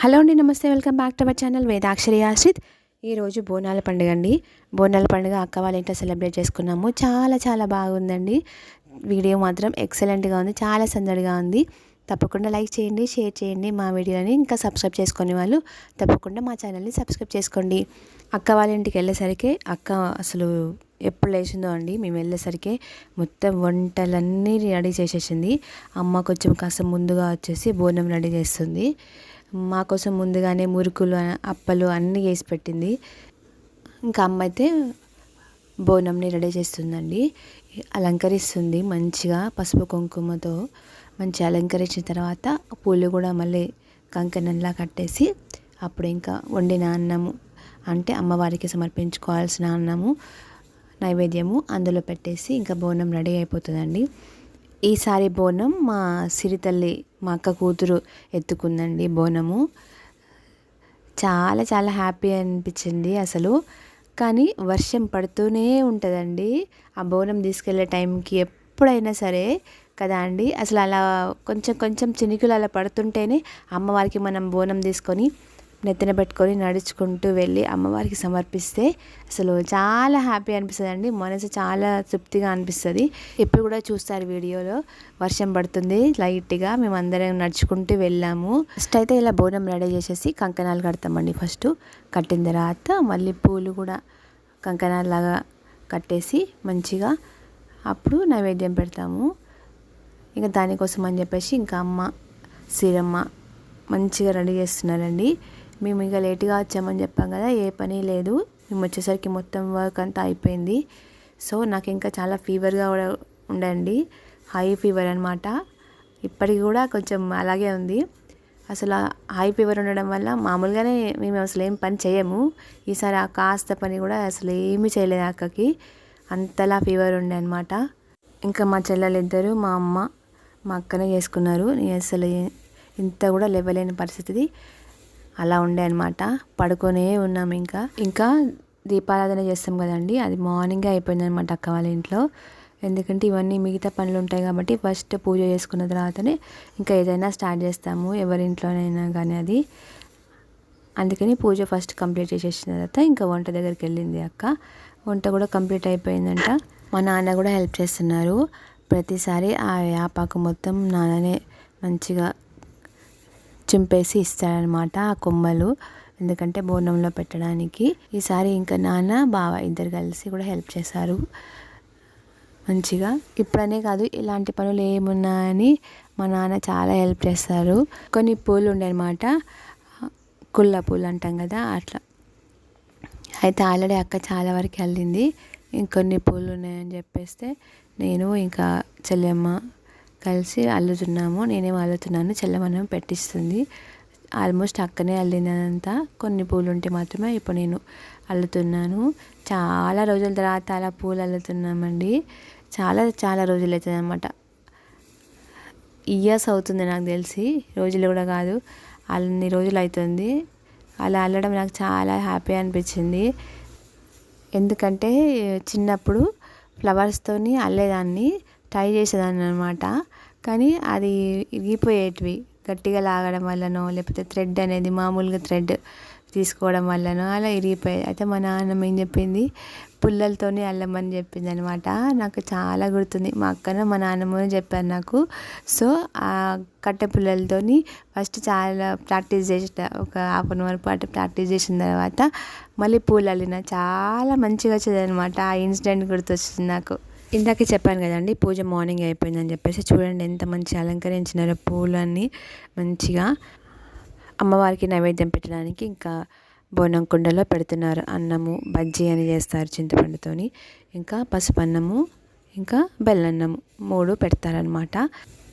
Hello అండి నమస్తే. Welcome back to our channel Vedakshari Ashrith. ఈరోజు బోనాల పండుగ అండి. బోనాల పండుగ అక్క వాళ్ళ ఇంట్లో సెలబ్రేట్ చేసుకున్నాము. చాలా చాలా బాగుందండి. వీడియో మాత్రం ఎక్సలెంట్గా ఉంది. చాలా సందడిగా ఉంది. తప్పకుండా లైక్ చేయండి షేర్ చేయండి మా వీడియోని ఇంకా సబ్స్క్రైబ్ చేసుకునే వాళ్ళు తప్పకుండా మా ఛానల్ని సబ్స్క్రైబ్ చేసుకోండి. అక్క వాళ్ళ ఇంటికి వెళ్ళేసరికి అక్క అసలు ఎప్పుడు లేచిందో అండి. మేము వెళ్ళేసరికి మొత్తం వంటలన్నీ రెడీ చేసేసింది. అమ్మ కొంచెం కాస్త ముందుగా వచ్చేసి బోనం రెడీ చేస్తుంది. మా కోసం ముందుగానే మురుకులు అప్పలు అన్నీ చేసి పెట్టింది. ఇంకా అమ్మ అయితే బోనంని రెడీ చేస్తుందండి. అలంకరిస్తుంది మంచిగా పసుపు కుంకుమతో. మంచి అలంకరించిన తర్వాత పూలు కూడా మళ్ళీ కంకణంలా కట్టేసి అప్పుడు ఇంకా వండిన అన్నము అంటే అమ్మవారికి సమర్పించుకోవాల్సిన అన్నము నైవేద్యము అందులో పెట్టేసి ఇంకా బోనం రెడీ అయిపోతుందండి. ఈసారి బోనం మా సిరితల్లి మా అక్క కూతురు ఎత్తుకుందండి బోనము. చాలా చాలా హ్యాపీ అనిపించింది అసలు. కానీ వర్షం పడుతూనే ఉంటుందండి. ఆ బోనం తీసుకెళ్ళే టైంకి ఎప్పుడైనా సరే కదా అండి. అసలు అలా కొంచెం కొంచెం చినుకులు అలా పడుతుంటేనే అమ్మవారికి మనం బోనం తీసుకొని నెత్తిన పెట్టుకొని నడుచుకుంటూ వెళ్ళి అమ్మవారికి సమర్పిస్తే అసలు చాలా హ్యాపీ అనిపిస్తుంది అండి మనసు చాలా తృప్తిగా అనిపిస్తుంది. ఎప్పుడు కూడా చూస్తారు వీడియోలో. వర్షం పడుతుంది లైట్గా మేము అందరం నడుచుకుంటూ వెళ్ళాము. ఫస్ట్ అయితే ఇలా బోనం రెడీ చేసేసి కంకణాలు కడతామండి ఫస్ట్. కట్టిన తర్వాత మళ్ళీ పూలు కూడా కంకణాలాగా కట్టేసి మంచిగా అప్పుడు నైవేద్యం పెడతాము. ఇంకా దానికోసం అని చెప్పేసి ఇంకా అమ్మ సీరమ్మ మంచిగా రెడీ చేస్తున్నారండి. మేము ఇంకా లేట్గా వచ్చామని చెప్పాం కదా ఏ పని లేదు. మేము వచ్చేసరికి మొత్తం వర్క్ అంతా అయిపోయింది. సో నాకు ఇంకా చాలా ఫీవర్గా కూడా ఉండండి. హై ఫీవర్ అనమాట ఇప్పటికి కూడా కొంచెం అలాగే ఉంది. అసలు హై ఫీవర్ ఉండడం వల్ల మామూలుగానే మేము అసలు ఏం పని చేయము. ఈసారి ఆ కాస్త పని కూడా అసలు ఏమీ చేయలేదు అక్కకి. అంతలా ఫీవర్ ఉండే అనమాట ఇంకా మా చెల్లెలు ఇద్దరు మా అమ్మ మా అక్కనే చేసుకున్నారు. నేను అసలు ఇంత కూడా లేవలేని పరిస్థితి అలా ఉండే అనమాట పడుకొనే ఉన్నాం ఇంకా. ఇంకా దీపారాధన చేస్తాం కదండి. అది మార్నింగే అయిపోయిందనమాట అక్క వాళ్ళ ఇంట్లో. ఎందుకంటే ఇవన్నీ మిగతా పనులు ఉంటాయి కాబట్టి ఫస్ట్ పూజ చేసుకున్న తర్వాతనే ఇంకా ఏదైనా స్టార్ట్ చేస్తాము ఎవరింట్లోనైనా కానీ అది. అందుకని పూజ ఫస్ట్ కంప్లీట్ చేసేసిన తర్వాత ఇంకా వంట దగ్గరికి వెళ్ళింది అక్క. వంట కూడా కంప్లీట్ అయిపోయిందంట. మా నాన్న కూడా హెల్ప్ చేస్తున్నారు. ప్రతిసారి ఆ వేపాకు మొత్తం నాన్ననే మంచిగా చింపేసి ఇస్తారనమాట ఆ కొమ్మలు. ఎందుకంటే బోనంలో పెట్టడానికి. ఈసారి ఇంకా నాన్న బావ ఇద్దరు కలిసి కూడా హెల్ప్ చేశారు. మంచిగా. ఇప్పుడనే కాదు ఇలాంటి పనులు ఏమున్నాయని మా నాన్న చాలా హెల్ప్ చేస్తారు. కొన్ని పూలు ఉండేనమాట. కుళ్ళ పూలు అంటాం కదా అట్లా. అయితే ఆల్రెడీ అక్క చాలా వరకు వెళ్ళింది. ఇంకొన్ని పూలు ఉన్నాయని చెప్పేస్తే నేను ఇంకా చెల్లెమ్మ కలిసి అల్లుతున్నాము. నేనేం అల్లుతున్నాను చల్లమనం పెట్టిస్తుంది. ఆల్మోస్ట్ అక్కనే అల్లినంత కొన్ని పూలు ఉంటే మాత్రమే ఇప్పుడు నేను అల్లుతున్నాను. చాలా రోజుల తర్వాత అలా పూలు అల్లుతున్నామండి. చాలా చాలా రోజులు అవుతుంది అనమాట ఇయర్స్ అవుతుంది నాకు తెలిసి. రోజులు కూడా కాదు. అన్ని రోజులు అవుతుంది అలా అల్లడం నాకు చాలా హ్యాపీ అనిపించింది. ఎందుకంటే చిన్నప్పుడు ఫ్లవర్స్తోని అల్లేదాన్ని. ట్రై చేసేదాన్ని అనమాట కానీ అది ఇరిగిపోయేటివి గట్టిగా లాగడం వల్లనో లేకపోతే థ్రెడ్ అనేది మామూలుగా థ్రెడ్ తీసుకోవడం వల్లనో అలా ఇరిగిపోయేది అయితే మా నాన్నమ్మ ఏం చెప్పింది? పుల్లలతోనే అల్లమని చెప్పింది అనమాట నాకు చాలా గుర్తుంది. మా అక్కన మా నాన్నమ్మ చెప్పారు నాకు. సో ఆ కట్టె పుల్లలతోని ఫస్ట్ చాలా ప్రాక్టీస్ చేసిన ఒక హాఫ్ అన్ అవర్ పాటు ప్రాక్టీస్ చేసిన తర్వాత మళ్ళీ పూలు అల్లిన. చాలా మంచిగా వచ్చేది అనమాట ఆ ఇన్సిడెంట్ గుర్తొచ్చింది నాకు. ఇందాక చెప్పాను కదండి పూజ మార్నింగ్ అయిపోయిందని చెప్పేసి చూడండి ఎంత మంచి అలంకరించినారో పూలన్నీ మంచిగా. అమ్మవారికి నైవేద్యం పెట్టడానికి ఇంకా బోనం కుండలో పెడుతున్నారు అన్నము బజ్జీ అని చేస్తారు చింతపండుతోని. ఇంకా పసుపు అన్నము ఇంకా బెల్లన్నము మూడు పెడతారనమాట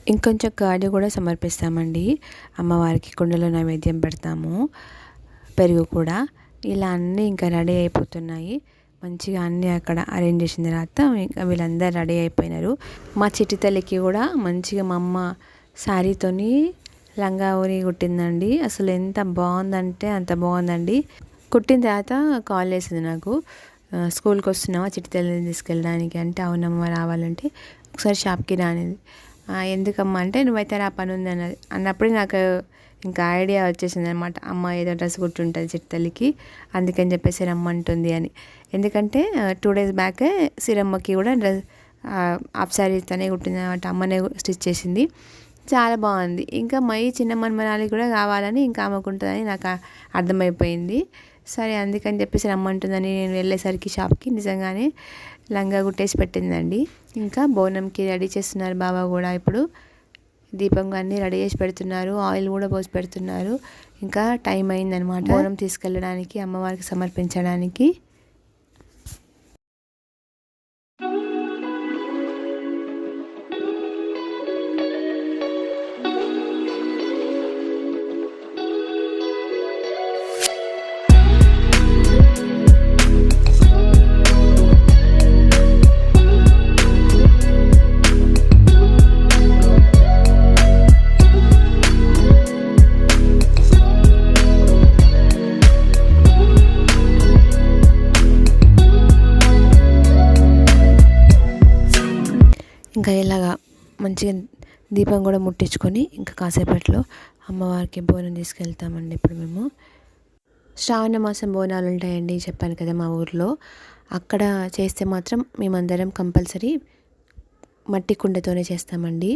ఇంకొంచెం కాడి కూడా సమర్పిస్తామండి. అమ్మవారికి కుండలో నైవేద్యం పెడతాము పెరుగు కూడా. ఇలా అన్నీ ఇంకా రెడీ అయిపోతున్నాయి. మంచిగా అన్నీ అక్కడ అరేంజ్ చేసిన తర్వాత ఇంకా వీళ్ళందరూ రెడీ అయిపోయినారు. మా చిట్టి తల్లికి కూడా మంచిగా మా అమ్మ శారీతోని లంగా ఊరి కుట్టిందండి. అసలు ఎంత బాగుందంటే అంత బాగుందండి. కుట్టిన తర్వాత కాల్ చేసింది నాకు స్కూల్కి వస్తున్నావా చిట్టి తల్లిని తీసుకెళ్ళడానికి? అంటే అవునమ్మ రావాలంటే ఒకసారి షాప్కి రానిది ఎందుకమ్మా? అంటే నువ్వైతే రా పని ఉంది అన్నది. అన్నప్పుడే నాకు ఇంకా ఐడియా వచ్చేసింది అనమాట అమ్మ ఏదో డ్రెస్ కుట్టుంటుంది చిట్టలికి అందుకని చెప్పేసి రమ్మంటుంది అని. ఎందుకంటే టూ డేస్ బ్యాకే సిరమ్మకి కూడా డ్రెస్ హాఫ్ శారీ తనే కుట్టింది అనమాట అమ్మనే స్టిచ్ చేసింది. చాలా బాగుంది. ఇంకా మై చిన్న మన్మరాలి కూడా కావాలని ఇంకా అమ్మకుంటుందని నాకు అర్థమైపోయింది. సరే అందుకని చెప్పేసి రమ్మంటుందని నేను వెళ్ళేసరికి షాప్కి నిజంగానే లంగా కుట్టేసి పెట్టిందండి. ఇంకా బోనంకి రెడీ చేస్తున్నారు బాబా కూడా ఇప్పుడు. దీపం అన్నీ రెడీ చేసి పెడుతున్నారు. ఆయిల్ కూడా పోసి పెడుతున్నారు. ఇంకా టైం అయిందనమాట బోనం తీసుకెళ్ళడానికి అమ్మవారికి సమర్పించడానికి. మంచిగా దీపం కూడా ముట్టించుకొని ఇంకా కాసేపట్లో అమ్మవారికి బోనం తీసుకెళ్తామండి ఇప్పుడు మేము. శ్రావణ మాసం బోనాలు ఉంటాయండి చెప్పాను కదా మా ఊర్లో. అక్కడ చేస్తే మాత్రం మేమందరం కంపల్సరీ మట్టి కుండతోనే చేస్తామండి.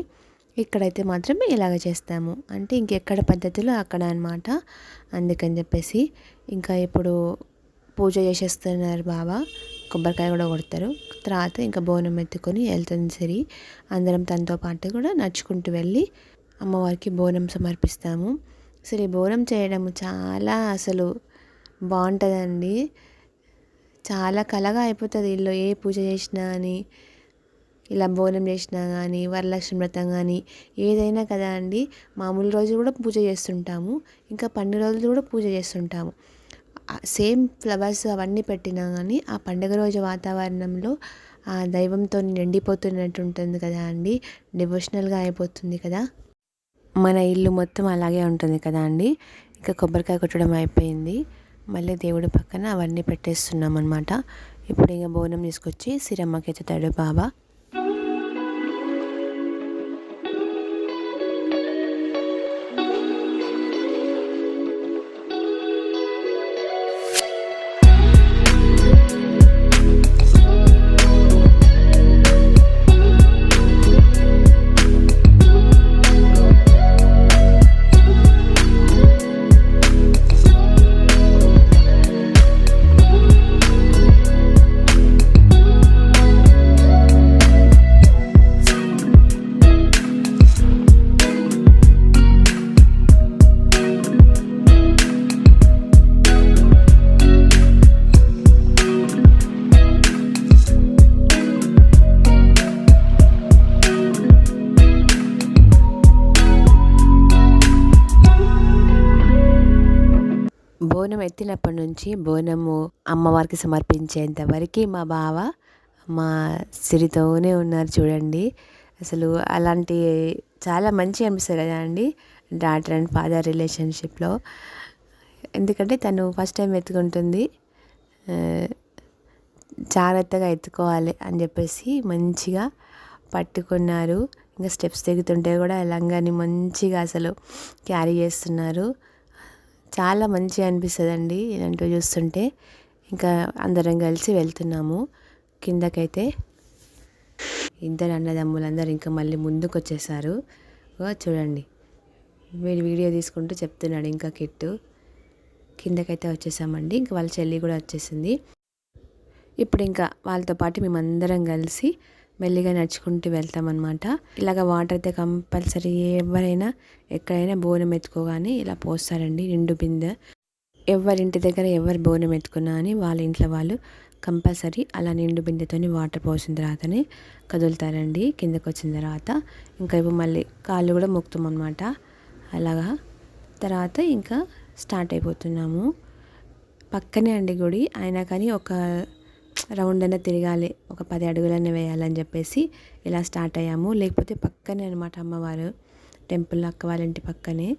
ఇక్కడైతే మాత్రం ఇలాగ చేస్తాము. అంటే ఇంకెక్కడ పద్ధతిలో అక్కడ అనమాట అందుకని చెప్పేసి ఇంకా ఇప్పుడు పూజ చేసేస్తున్నారు బాబా కొబ్బరికాయ కూడా కొడతారు. తర్వాత ఇంకా బోనం ఎత్తుకొని వెళ్తుంది సరి. అందరం తనతో పాటు కూడా నడుచుకుంటూ వెళ్ళి అమ్మవారికి బోనం సమర్పిస్తాము. అసలు ఈ బోనం చేయడం చాలా అసలు బాగుంటుందండి. చాలా కలగా అయిపోతుంది ఇల్లు. ఏ పూజ చేసినా కానీ ఇలా బోనం చేసినా కానీ వరలక్ష్మి వ్రతం కానీ ఏదైనా కదా అండి. మామూలు రోజు కూడా పూజ చేస్తుంటాము. ఇంకా పండుగ రోజులు కూడా పూజ చేస్తుంటాము. సేమ్ ఫ్లవర్స్ అవన్నీ పెట్టినా కానీ ఆ పండుగ రోజు వాతావరణంలో ఆ దైవంతో నిండిపోతున్నట్టు ఉంటుంది కదా అండి. డివోషనల్గా అయిపోతుంది కదా. మన ఇల్లు మొత్తం అలాగే ఉంటుంది కదా అండి. ఇంకా కొబ్బరికాయ కొట్టడం అయిపోయింది. మళ్ళీ దేవుడి పక్కన అవన్నీ పెట్టేస్తున్నాం అనమాట ఇప్పుడు ఇంకా బోనం తీసుకొచ్చి సిరమ్మకి ఎత్తుతాడు బాబా బోనం ఎత్తినప్పటి నుంచి బోనము అమ్మవారికి సమర్పించేంత వరకు మా బావ మా సిరితోనే ఉన్నారు చూడండి. అసలు అలాంటి చాలా మంచి అనిపిస్తుంది కదా అండి డాటర్ అండ్ ఫాదర్ రిలేషన్షిప్లో. ఎందుకంటే తను ఫస్ట్ టైం ఎత్తుకుంటుంది జాగ్రత్తగా ఎత్తుకోవాలి అని చెప్పేసి మంచిగా పట్టుకున్నారు. ఇంకా స్టెప్స్ దిగుతుంటే కూడా లంగాని మంచిగా అసలు క్యారీ చేస్తున్నారు. చాలా మంచిగా అనిపిస్తుంది అండి ఇలాంటివి చూస్తుంటే. ఇంకా అందరం కలిసి వెళ్తున్నాము. కిందకైతే ఇద్దరు అన్నదమ్ములందరూ ఇంకా మళ్ళీ ముందుకు వచ్చేసారు చూడండి. వీడు వీడియో తీసుకుంటూ చెప్తున్నాడు ఇంకా కిట్టు. కిందకైతే వచ్చేసామండి. ఇంకా వాళ్ళ చెల్లి కూడా వచ్చేసింది. ఇప్పుడు ఇంకా వాళ్ళతో పాటు మేమందరం కలిసి మెల్లిగా నడుచుకుంటూ వెళ్తామన్నమాట. ఇలాగ వాటర్ అయితే కంపల్సరీ ఎవరైనా ఎక్కడైనా బోనం ఎత్తుకోగానే ఇలా పోస్తారండి నిండు బిందె. ఎవరింటి దగ్గర ఎవరు బోనం ఎత్తుకున్నా అని వాళ్ళ ఇంట్లో వాళ్ళు కంపల్సరీ అలా నిండు బిందెతోని వాటర్ పోసిన తర్వాతనే కదులుతారండి కిందకు వచ్చిన తర్వాత. ఇంకా ఇప్పుడు మళ్ళీ కాళ్ళు కూడా మొక్కుతాం అనమాట అలాగా తర్వాత ఇంకా స్టార్ట్ అయిపోతున్నాము. పక్కనే అండి గుడి. అయినా కానీ ఒక రౌండ్ అయినా తిరగాలి ఒక పది అడుగులన్నీ వేయాలని చెప్పేసి ఇలా స్టార్ట్ అయ్యాము. లేకపోతే పక్కనే అనమాట అమ్మవారు టెంపుల్ అక్క వాళ్ళ ఇంటి పక్కనే.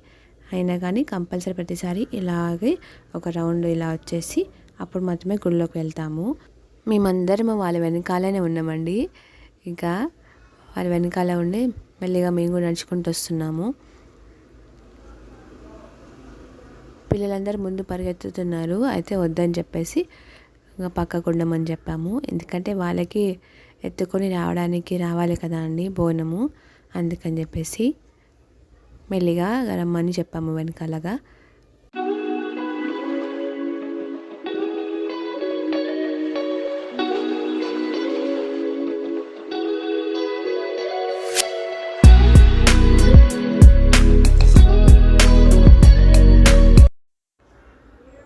అయినా కానీ కంపల్సరీ ప్రతిసారి ఇలాగే ఒక రౌండ్ ఇలా వచ్చేసి అప్పుడు మాత్రమే గుడిలోకి వెళ్తాము. మేమందరం వాళ్ళ వెనకాలనే ఉన్నామండి. ఇంకా వాళ్ళ వెనకాల ఉండి మెల్లిగా మేము కూడా నడుచుకుంటూ వస్తున్నాము. పిల్లలందరూ ముందు పరిగెత్తుతున్నారు. అయితే వద్దని చెప్పేసి ఇంకా పక్కకు ఉండమని చెప్పాము. ఎందుకంటే వాళ్ళకి ఎత్తుకొని రావడానికి రావాలి కదా అండి బోనము. అందుకని చెప్పేసి మెల్లిగా రమ్మని చెప్పాము వెనకాలగా.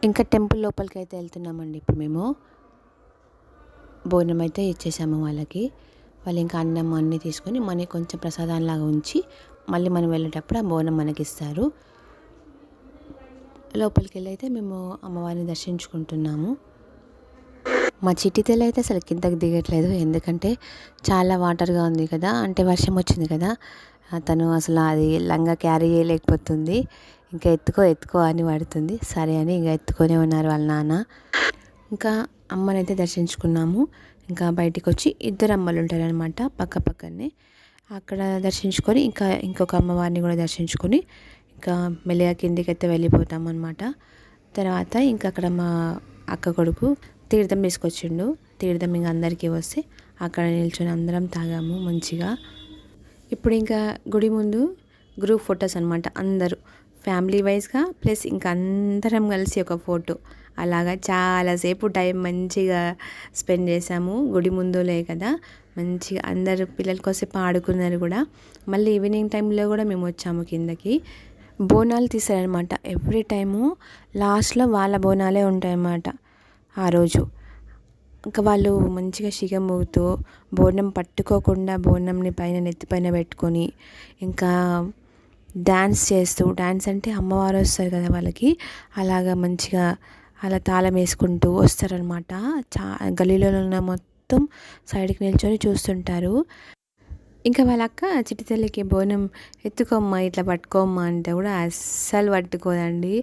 ఇంకా టెంపుల్ లోపలికి అయితే వెళ్తున్నామండి ఇప్పుడు మేము. బోనం అయితే ఇచ్చేసాము వాళ్ళకి. వాళ్ళు ఇంకా అన్నం అన్నీ తీసుకొని మనీ కొంచెం ప్రసాదంలాగా ఉంచి మళ్ళీ మనం వెళ్ళేటప్పుడు ఆ బోనం మనకి ఇస్తారు లోపలికి వెళ్ళి అయితే మేము అమ్మవారిని దర్శించుకుంటున్నాము. మా చిట్టితేలు అయితే అసలు కిందకి దిగట్లేదు. ఎందుకంటే చాలా వాటర్గా ఉంది కదా అంటే వర్షం వచ్చింది కదా తను అసలు అది లంగా క్యారీ చేయలేకపోతుంది. ఇంకా ఎత్తుకో ఎత్తుకో అని పడుతుంది. సరే అని ఇంకా ఎత్తుకొనే ఉన్నారు వాళ్ళ నాన్న. ఇంకా అమ్మనైతే దర్శించుకున్నాము. ఇంకా బయటికి వచ్చి ఇద్దరు అమ్మలు ఉంటారనమాట పక్క పక్కనే. అక్కడ దర్శించుకొని ఇంకా ఇంకొక అమ్మవారిని కూడా దర్శించుకొని ఇంకా మెల్లిగా కిందికి అయితే వెళ్ళిపోతాం అనమాట తర్వాత ఇంకా అక్కడ మా అక్క కొడుకు తీర్థం తీసుకొచ్చిండు. తీర్థం ఇంకా అందరికీ వస్తే అక్కడ నిల్చొని అందరం తాగాము మంచిగా. ఇప్పుడు ఇంకా గుడి ముందు గ్రూప్ ఫొటోస్ అనమాట అందరూ. ఫ్యామిలీ వైజ్గా ప్లస్ ఇంకా అందరం కలిసి ఒక ఫోటో. అలాగా చాలాసేపు టైం మంచిగా స్పెండ్ చేసాము. గుడి ముందులే కదా. మంచిగా అందరు పిల్లల కోసేపు ఆడుకున్నారు కూడా. మళ్ళీ ఈవినింగ్ టైంలో కూడా మేము వచ్చాము కిందకి. బోనాలు తీసారనమాట ఎవ్రీ టైము లాస్ట్లో వాళ్ళ బోనాలే ఉంటాయన్నమాట ఆ రోజు. ఇంకా వాళ్ళు మంచిగా శిగమూగుతూ బోనం పట్టుకోకుండా బోనంని పైన నెత్తి పైన పెట్టుకొని ఇంకా డ్యాన్స్ చేస్తూ డ్యాన్స్ అంటే అమ్మవారు వస్తారు కదా వాళ్ళకి అలాగా మంచిగా అలా తాళం వేసుకుంటూ వస్తారనమాట చా గలీలో ఉన్న మొత్తం సైడ్కి నిల్చొని చూస్తుంటారు. ఇంకా వాళ్ళ అక్క చిట్టి తల్లికి బోనం ఎత్తుకోమ్మా ఇట్లా పట్టుకోమ్మా అంటే కూడా అస్సలు పట్టుకోదండి.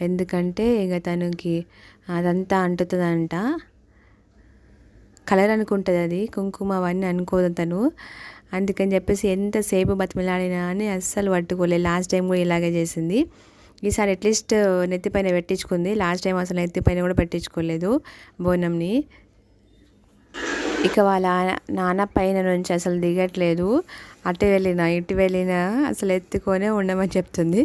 ఎందుకంటే ఇక తనకి అదంతా అంటుతుందంట. కలర్ అనుకుంటుంది అది కుంకుమ అవన్నీ అనుకోదు తను. అందుకని చెప్పేసి ఎంతసేపు బతిమిలాడినా అని అస్సలు పట్టుకోలేదు లాస్ట్ టైం కూడా ఇలాగే చేసింది. ఈసారి అట్లీస్ట్ నెత్తిపైన పెట్టించుకుంది. లాస్ట్ టైం అసలు నెత్తిపైన కూడా పెట్టించుకోలేదు బోనంని. ఇక వాళ్ళ నాన్న పైన నుంచి అసలు దిగట్లేదు. అటు వెళ్ళినా ఇటు వెళ్ళినా అసలు ఎత్తుకొనే ఉండమని చెప్తుంది.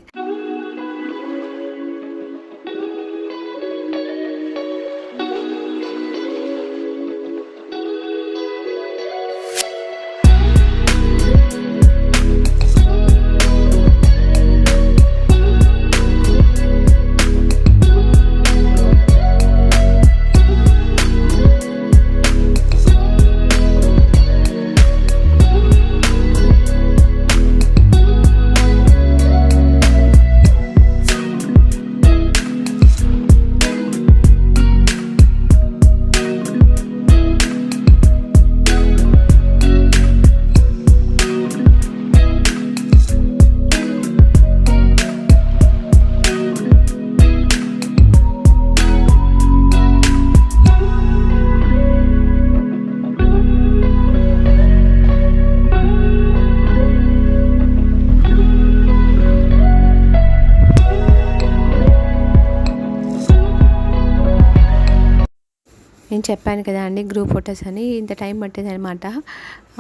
చెప్పాను కదా అండి గ్రూప్ ఫొటోస్ అని. ఇంత టైం పట్టేది అనమాట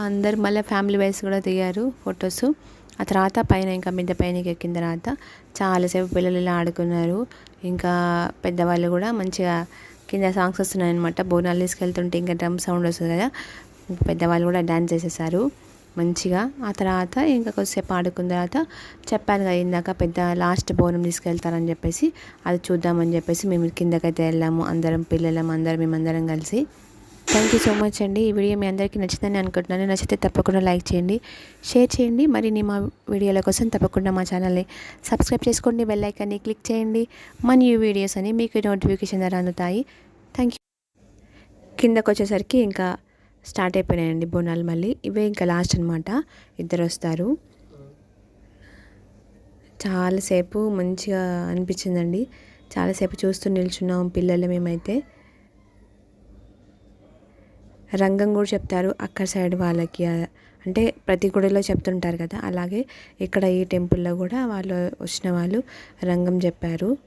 అందరు మళ్ళీ ఫ్యామిలీ వైస్ కూడా దిగారు ఫొటోస్ ఆ తర్వాత పైన ఇంకా మిద్ద పైనకి ఎక్కిన తర్వాత చాలాసేపు పిల్లలు ఇలా ఆడుకున్నారు. ఇంకా పెద్దవాళ్ళు కూడా మంచిగా కింద సాంగ్స్ వస్తున్నాయి అనమాట బోనాలు తీసుకెళ్తుంటే ఇంకా డ్రమ్ సౌండ్ వస్తుంది కదా. పెద్దవాళ్ళు కూడా డ్యాన్స్ చేసేసారు. మంచిగా. ఆ తర్వాత ఇంకా కొద్దిసేపు ఆడుకున్న తర్వాత చెప్పాను కదా ఇందాక పెద్ద లాస్ట్ బోనం తీసుకెళ్తారని చెప్పేసి అది చూద్దామని చెప్పేసి మేము కిందకైతే వెళ్ళాము. అందరం పిల్లలం అందరం మేమందరం కలిసి. థ్యాంక్ యూ సో మచ్ అండి. ఈ వీడియో మీ అందరికీ నచ్చిందని అనుకుంటున్నాను. నచ్చితే తప్పకుండా లైక్ చేయండి షేర్ చేయండి. మరి మా వీడియోల కోసం తప్పకుండా మా ఛానల్ని సబ్స్క్రైబ్ చేసుకోండి బెల్ ఐకాన్ని క్లిక్ చేయండి. మా న్యూ వీడియోస్ అని మీకు నోటిఫికేషన్ ద్వారా అందుతాయి. థ్యాంక్ యూ కిందకు వచ్చేసరికి ఇంకా స్టార్ట్ అయిపోయినాయండి బోనాలు మళ్ళీ. ఇవే ఇంకా లాస్ట్ అనమాట ఇద్దరు వస్తారు. చాలాసేపు మంచిగా అనిపించిందండి. చాలాసేపు చూస్తూ నిల్చున్నాం పిల్లలు మేమైతే. రంగం కూడా చెప్తారు అక్కడ సైడ్ వాళ్ళకి. అంటే ప్రతి గుడిలో చెప్తుంటారు కదా. అలాగే ఇక్కడ ఈ టెంపుల్లో కూడా వాళ్ళు వచ్చిన వాళ్ళు రంగం చెప్పారు.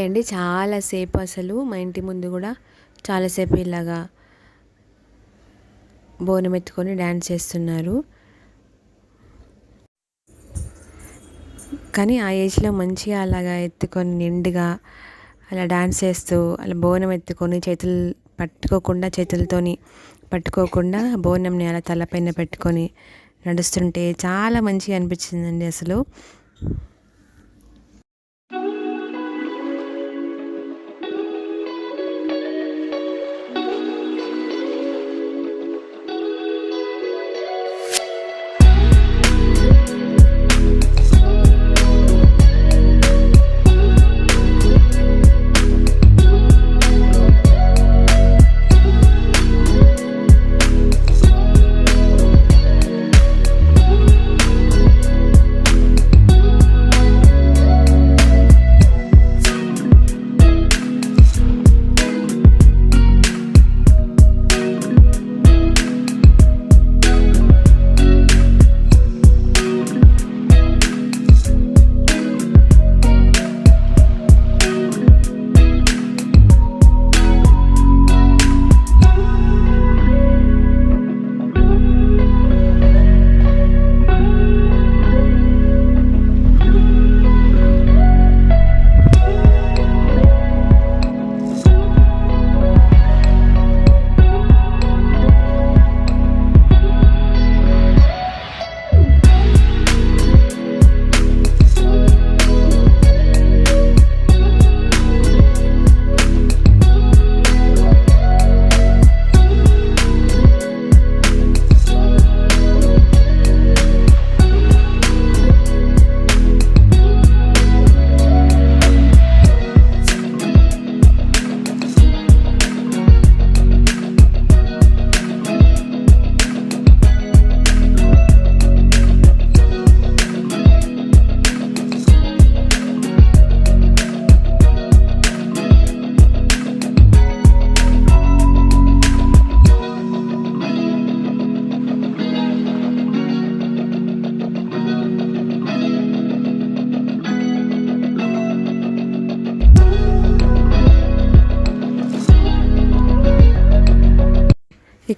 అంతే అండి చాలాసేపు అసలు మా ఇంటి ముందు కూడా చాలాసేపు ఇలాగా బోనం ఎత్తుకొని డ్యాన్స్ చేస్తున్నారు. కానీ ఆ ఏజ్లో మంచిగా అలాగా ఎత్తుకొని నిండుగా అలా డ్యాన్స్ చేస్తూ అలా బోనం ఎత్తుకొని చేతులు పట్టుకోకుండా చేతులతోని పట్టుకోకుండా బోనంని అలా తలపైన పెట్టుకొని నడుస్తుంటే చాలా మంచిగా అనిపించిందండి అసలు.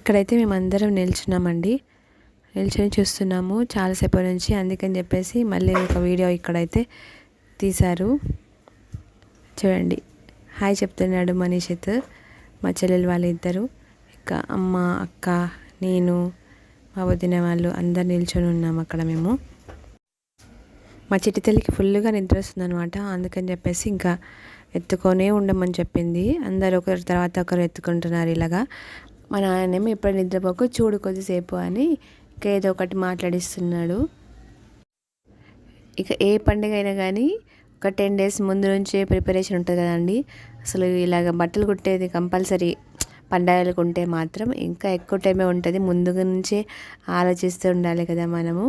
ఇక్కడైతే మేమందరం నిల్చున్నామండి. నిల్చొని చూస్తున్నాము చాలాసేపు నుంచి. అందుకని చెప్పేసి మళ్ళీ ఒక వీడియో ఇక్కడైతే తీశారు. చూడండి. హాయ్ చెప్తున్నాడు మనీషిత్ మా చెల్లెలు వాళ్ళిద్దరు. ఇక అమ్మ అక్క నేను మా వదిన వాళ్ళు అందరు నిల్చొని ఉన్నాము అక్కడ మేము. మా చిట్టి తల్లికి ఫుల్గా నిద్ర వస్తుంది అనమాట అందుకని చెప్పేసి ఇంకా ఎత్తుకొనే ఉండమని చెప్పింది. అందరు ఒకరి తర్వాత ఒకరు ఎత్తుకుంటున్నారు ఇలాగా. మా నాన్ననేమో ఎప్పుడు నిద్రపోకు చూడు కొద్దిసేపు అని ఇంకా ఏదో ఒకటి మాట్లాడిస్తున్నాడు. ఇక ఏ పండుగ అయినా కానీ ఒక టెన్ డేస్ ముందు నుంచే ప్రిపరేషన్ ఉంటుంది కదండి. అసలు ఇలాగ బట్టలు కుట్టేది కంపల్సరీ పండగలకు ఉంటే మాత్రం ఇంకా ఎక్కువ టైమే ఉంటుంది. ముందుగా నుంచే ఆలోచిస్తూ ఉండాలి కదా మనము.